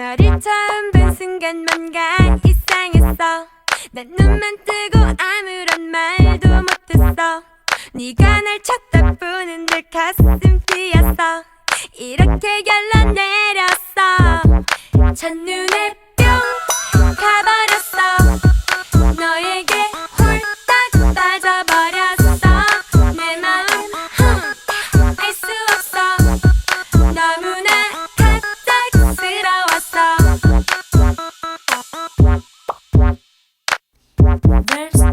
너를 처음 본 순간 뭔가 이상했어. 난 눈만 뜨고 아무런 말도 못했어. 네가 날 쳐다보는 내 가슴 뛰었어 이렇게 결론 내렸어. 첫눈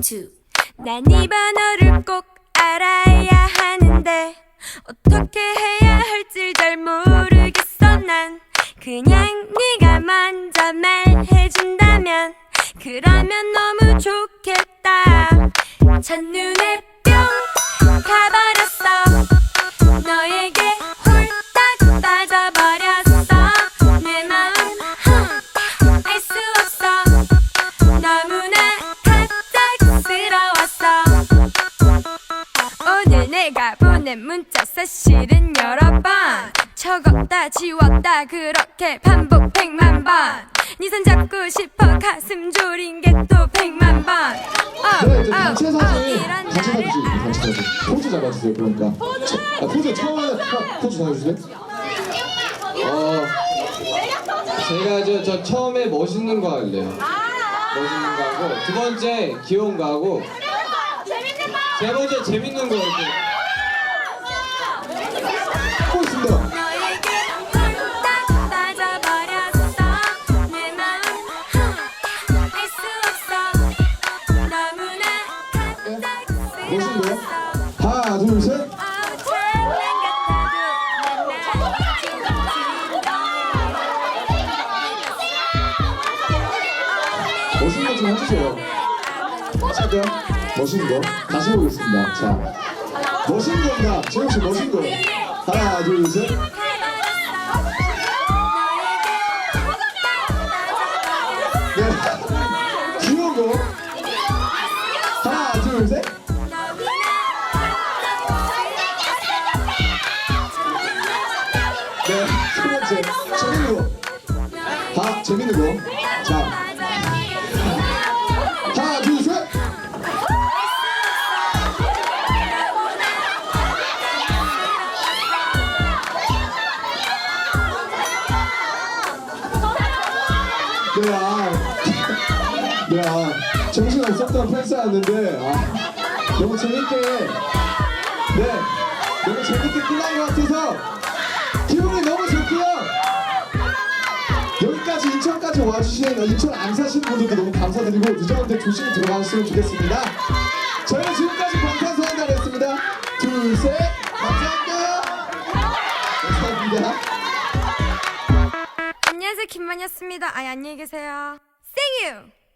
2난이 번호를 꼭 알아야 하는데 어떻게 해야 할지 잘 모르겠어 난. 그냥 네가 먼저 말해준다면 그러면 너무 좋겠다. 첫눈 보낸 문자 사실은 여러 번 적었다 지웠다 그렇게 반복 백만 번네 손 잡고 싶어 가슴 졸인 게 또 백만 번 네, 이제 어, 어, 이런 나를 사진. 포즈 잡아주세요, 그러니까. 아, 포즈 처음에 하- 포즈 잡아주세요. 어, 제가 저, 저 처음에 멋있는 거 할래요. 멋있는 거 하고 두 번째 귀여운 거 하고 세 번째 재밌는 거. 하 멋있는데요? 갑작스러웠어 하나, 둘, 셋. 어우 장난 멋있는 거 좀 해주세요. 할게요. 멋있는 거. 다시 해보겠습니다. 자. 멋있는 겁니다. 재영 씨, 멋있는 거. 하나, 둘, 셋. 네. 귀여운 거. 하나, 둘, 셋. 세 번째. 재밌는 거. 다 재밌는 거. 자. 하나, 둘, 셋. 네, 아. 정신 없었던 팬싸였는데, 아. 너무 재밌게. 네. 너무 재밌게 끝난 것 같아서 인천까지 와주신 인천 안 사시는 분들도 너무 감사드리고 늦었는데 조심히 들어가셨으면 좋겠습니다. 저희는 지금까지 방탄소년단이었습니다. 둘, 셋, 감사합니다. 감사합니다. 안녕하세요 김만이었습니다. 아 안녕히 계세요. You.